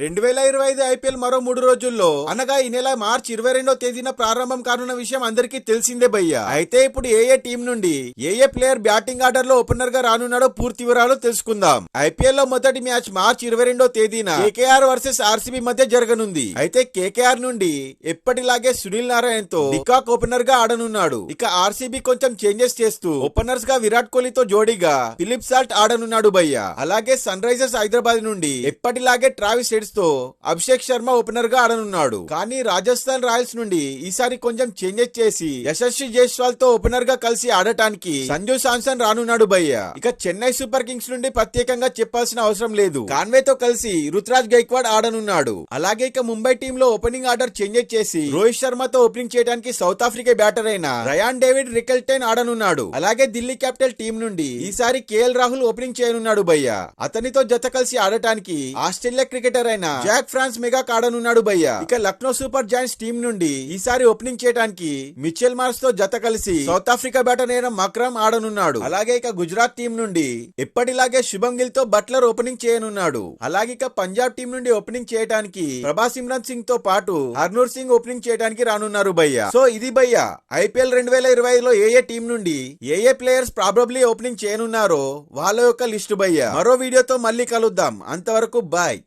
రెండు వేల ఇరవై ఐదు ఐపీఎల్ మరో మూడు రోజుల్లో అనగా ఈ నెల మార్చి ఇరవై రెండో తేదీన ప్రారంభం కానున్న విషయం అందరికీ తెలిసిందే భయ్య. అయితే ఇప్పుడు ఏ ఏ టీం నుండి ఏ ఏ ప్లేయర్ బ్యాటింగ్ ఆర్డర్లో ఓపెనర్గా రానున్నాడో పూర్తి వివరాలు తెలుసుకుందాం. ఐపీఎల్లో మొదటి మ్యాచ్ మార్చి ఇరవై రెండో తేదీన కేకేఆర్ వర్సెస్ ఆర్సీబీ మధ్య జరగనుంది. అయితే కేకేఆర్ నుండి ఎప్పటిలాగే సునీల్ నారాయణ్తో డికాక్ ఓపెనర్గా ఆడనున్నాడు. ఇక ఆర్సీబీ కొంచెం చేంజెస్ చేస్తూ ఓపెనర్స్గా విరాట్ కోహ్లీతో జోడీగా ఫిలిప్ సాల్ట్ ఆడనున్నాడు భయ్య. అలాగే సన్ రైజర్స్ హైదరాబాద్ నుండి ఎప్పటిలాగే ట్రావిస్ హెడ్స్తో అభిషేక్ శర్మ ఓపెనర్గా ఆడనున్నాడు. కానీ రాజస్థాన్ రాయల్స్ నుండి ఈసారి కొంచెం చేంజెస్ చేసి యశస్వి జైస్వాల్తో ఓపెనర్గా కలిసి ఆడటానికి సంజు సాంసన్ రానున్నాడు భయ్య. ఇక చెన్నై సూపర్ కింగ్స్ నుండి ప్రత్యేకంగా చెప్పాల్సిన అవసరం లేదు. కాన్వే తో కలిసి రుతురాజ్ గైక్వాడ్ ఆడనున్నాడు. అలాగే ఇక ముంబై టీమ్లో ఓపెనింగ్ ఆర్డర్ చేంజెస్ చేసి రోహిత్ శర్మతో ఓపెనింగ్ చేయడానికి సౌత్ ఆఫ్రికా బ్యాటర్ అయిన రయాన్ డేవిడ్ రికెల్టైన్ ఆడనున్నాడు. అలాగే ఢిల్లీ క్యాపిటల్ టీం నుండి ఈసారి కేఎల్ రాహుల్ ఓపెనింగ్ చేయనున్నాడు భయ్య. అతనితో జత కలిసి ఆడటానికి ఆస్ట్రేలియా క్రికెటర్ అయిన జాక్ ఫ్రాన్స్ మెగా ఆడనున్నాడు భయ్య. ఇక లక్నో సూపర్ జాయింట్స్ టీం నుండి ఈసారి ఓపెనింగ్ చేయడానికి మిచెల్ మార్స్తో జత కలిసి సౌత్ ఆఫ్రికా బ్యాటర్ అయిన మక్రమ్ ఆడనున్నాడు. అలాగే ఇక గుజరాత్ టీం నుండి ఎప్పటిలాగే శుభం గిల్తో బట్లర్ ఓపెనింగ్ చేయనున్నాడు. అలాగే ఇక పంజాబ్ టీం నుండి ఓపెనింగ్ చేయడానికి ప్రభాస్ సిమ్రన్ సింగ్తో పాటు హర్నూర్ సింగ్ ఓపెనింగ్ చేయడానికి రానున్నారు భయ్య. సో ఇది భయ్య ఐపీఎల్ రెండు వేల ఇరవై లో ఏ ఏ టీం నుండి ఏ ఏ ప్లేయర్స్ ప్రాబబ్లీ ఓపెనింగ్ చేయనున్నారో వాళ్ళ యొక్క లిస్టు భయ్య. మరో వీడియోతో మళ్ళీ కలుద్దాం. అంతవరకు బాయ్.